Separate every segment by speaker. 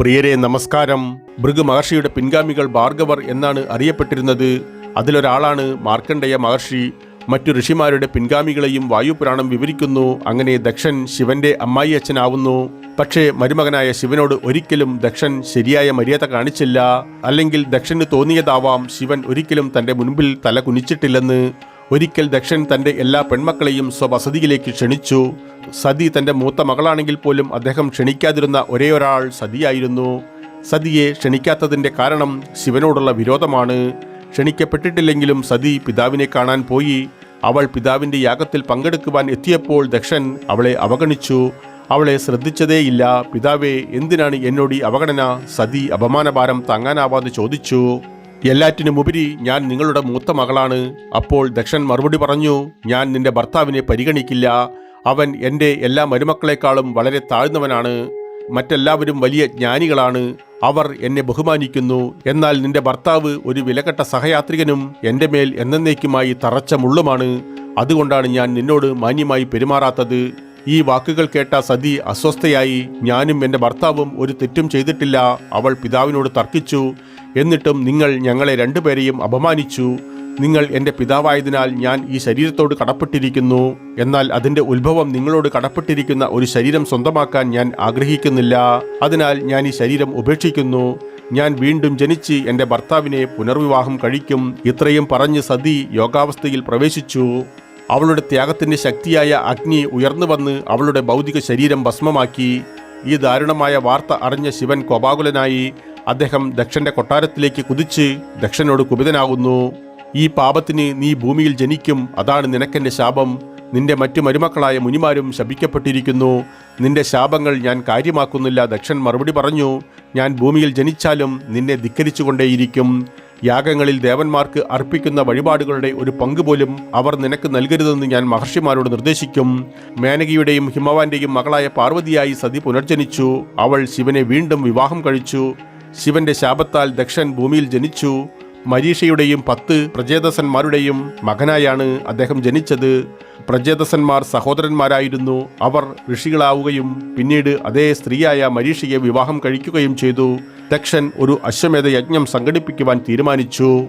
Speaker 1: പ്രിയരെ നമസ്കാരം. ഭൃഗു മഹർഷിയുടെ പിൻഗാമികൾ ഭാർഗവർ എന്നാണ് അറിയപ്പെട്ടിരുന്നത്. അതിലൊരാളാണ് മാർക്കണ്ഡേയ മഹർഷി. മറ്റു ഋഷിമാരുടെ പിൻഗാമികളെയും വായുപുരാണം വിവരിക്കുന്നു. അങ്ങനെ ദക്ഷൻ ശിവന്റെ അമ്മായി അച്ഛനാവുന്നു. പക്ഷേ മരുമകനായ ശിവനോട് ഒരിക്കലും ദക്ഷൻ ശരിയായ മര്യാദ കാണിച്ചില്ല. അല്ലെങ്കിൽ ദക്ഷന് തോന്നിയതാവാം ശിവൻ ഒരിക്കലും തന്റെ മുൻപിൽ തല കുനിച്ചിട്ടില്ലെന്ന്. ഒരിക്കൽ ദക്ഷൻ തന്റെ എല്ലാ പെൺമക്കളെയും സ്വവസതിയിലേക്ക് ക്ഷണിച്ചു. സതി തന്റെ മൂത്ത മകളാണെങ്കിൽ പോലും അദ്ദേഹം ക്ഷണിക്കാതിരുന്ന ഒരേ ഒരാൾ സതിയായിരുന്നു. സതിയെ ക്ഷണിക്കാത്തതിന്റെ കാരണം ശിവനോടുള്ള വിരോധമാണ്. ക്ഷണിക്കപ്പെട്ടിട്ടില്ലെങ്കിലും സതി പിതാവിനെ കാണാൻ പോയി. അവൾ പിതാവിന്റെ യാഗത്തിൽ പങ്കെടുക്കുവാൻ എത്തിയപ്പോൾ ദക്ഷൻ അവളെ അവഗണിച്ചു. അവളെ ശ്രദ്ധിച്ചതേയില്ല. പിതാവേ എന്തിനാണ് എന്നോട് ഈ അവഗണന? സതി അപമാനഭാരം താങ്ങാനാവാതെ ചോദിച്ചു. എല്ലാറ്റിനുമുപരി ഞാൻ നിങ്ങളുടെ മൂത്ത മകളാണ്. അപ്പോൾ ദക്ഷൻ മറുപടി പറഞ്ഞു ഞാൻ നിന്റെ ഭർത്താവിനെ പരിഗണിക്കില്ല. അവൻ എന്റെ എല്ലാ മരുമക്കളെക്കാളും വളരെ താഴ്ന്നവനാണ്. മറ്റെല്ലാവരും വലിയ ജ്ഞാനികളാണ്. അവർ എന്നെ ബഹുമാനിക്കുന്നു. എന്നാൽ നിന്റെ ഭർത്താവ് ഒരു വിലകെട്ട സഹയാത്രികനും എന്റെ മേൽ എന്നേക്കുമായി തറച്ച മുള്ളുമാണ്. അതുകൊണ്ടാണ് ഞാൻ നിന്നോട് മാന്യമായി പെരുമാറാത്തത്. ഈ വാക്കുകൾ കേട്ട സതി അസ്വസ്ഥയായി ഞാനും എന്റെ ഭർത്താവും ഒരു തെറ്റും ചെയ്തിട്ടില്ല അവൾ പിതാവിനോട് തർക്കിച്ചു. എന്നിട്ടും നിങ്ങൾ ഞങ്ങളെ രണ്ടുപേരെയും അപമാനിച്ചു. നിങ്ങൾ എന്റെ പിതാവായതിനാൽ ഞാൻ ഈ ശരീരത്തോട് കടപ്പെട്ടിരിക്കുന്നു. എന്നാൽ അതിന്റെ ഉത്ഭവം നിങ്ങളോട് കടപ്പെട്ടിരിക്കുന്ന ഒരു ശരീരം സ്വന്തമാക്കാൻ ഞാൻ ആഗ്രഹിക്കുന്നില്ല. അതിനാൽ ഞാൻ ഈ ശരീരം ഉപേക്ഷിക്കുന്നു. ഞാൻ വീണ്ടും ജനിച്ച് എന്റെ ഭർത്താവിനെ പുനർവിവാഹം കഴിക്കും ഇത്രയും പറഞ്ഞ് സതി യോഗാവസ്ഥയിൽ പ്രവേശിച്ചു. അവളുടെ ത്യാഗത്തിന്റെ ശക്തിയായ അഗ്നി ഉയർന്നു വന്ന് അവളുടെ ഭൗതിക ശരീരം ഭസ്മമാക്കി. ഈ ദാരുണമായ വാർത്ത അറിഞ്ഞ ശിവൻ കോപാകുലനായി അദ്ദേഹം ദക്ഷന്റെ കൊട്ടാരത്തിലേക്ക് കുതിച്ച് ദക്ഷനോട് കുപിതനാകുന്നു. ഈ പാപത്തിന് നീ ഭൂമിയിൽ ജനിക്കും. അതാണ് നിനക്കെന്റെ ശാപം. നിന്റെ മറ്റു മരുമക്കളായ മുനിമാരും ശപിക്കപ്പെട്ടിരിക്കുന്നു. നിന്റെ ശാപങ്ങൾ ഞാൻ കാര്യമാക്കുന്നില്ല ദക്ഷൻ മറുപടി പറഞ്ഞു. ഞാൻ ഭൂമിയിൽ ജനിച്ചാലും നിന്നെ ധിക്കരിച്ചുകൊണ്ടേയിരിക്കും. യാഗങ്ങളിൽ ദേവന്മാർക്ക് അർപ്പിക്കുന്ന വഴിപാടുകളുടെ ഒരു പങ്ക് പോലും അവർ നിനക്ക് നൽകരുതെന്ന് ഞാൻ മഹർഷിമാരോട് നിർദ്ദേശിക്കും. മേനകയുടെയും ഹിമവാന്റെയും മകളായ പാർവതിയായി സതി പുനർജനിച്ചു. അവൾ ശിവനെ വീണ്ടും വിവാഹം കഴിച്ചു. ശിവന്റെ ശാപത്താൽ ദക്ഷൻ ഭൂമിയിൽ ജനിച്ചു. മരീഷയുടെയും പത്ത് പ്രജേതസന്മാരുടെയും മകനായാണ് അദ്ദേഹം ജനിച്ചത്. പ്രജേതസന്മാർ സഹോദരന്മാരായിരുന്നു. അവർ ഋഷികളാവുകയും പിന്നീട് അതേ സ്ത്രീയായ മരീഷയെ വിവാഹം കഴിക്കുകയും ചെയ്തു. ദക്ഷൻ ഒരു അശ്വമേധ യജ്ഞം സംഘടിപ്പിക്കുവാൻ തീരുമാനിച്ചു.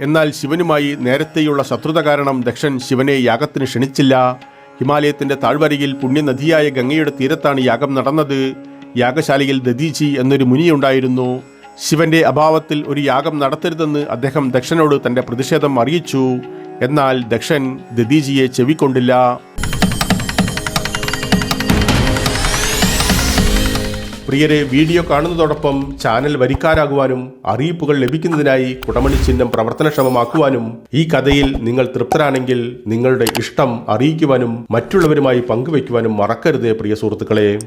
Speaker 1: എന്നാൽ ശിവനുമായി നേരത്തെയുള്ള ശത്രുത കാരണം ദക്ഷൻ ശിവനെ യാഗത്തിന് ക്ഷണിച്ചില്ല. ഹിമാലയത്തിന്റെ താഴ്വരയിൽ പുണ്യനദിയായ ഗംഗയുടെ തീരത്താണ് യാഗം നടന്നത്. യാഗശാലയിൽ ദദീജി എന്നൊരു മുനിയുണ്ടായിരുന്നു. ശിവന്റെ അഭാവത്തിൽ ഒരു യാഗം നടത്തരുതെന്ന് അദ്ദേഹം ദക്ഷനോട് തന്റെ പ്രതിഷേധം അറിയിച്ചു. എന്നാൽ ദക്ഷൻ ദദീജിയെ ചെവിക്കൊണ്ടില്ല. പ്രിയരെ വീഡിയോ കാണുന്നതോടൊപ്പം ചാനൽ വരിക്കാരാകുവാനും അറിയിപ്പുകൾ ലഭിക്കുന്നതിനായി കുടമണി ചിഹ്നം പ്രവർത്തനക്ഷമമാക്കുവാനും ഈ കഥയിൽ നിങ്ങൾ തൃപ്തരാണെങ്കിൽ നിങ്ങളുടെ ഇഷ്ടം അറിയിക്കുവാനും മറ്റുള്ളവരുമായി പങ്കുവയ്ക്കുവാനും മറക്കരുത് പ്രിയ സുഹൃത്തുക്കളെ.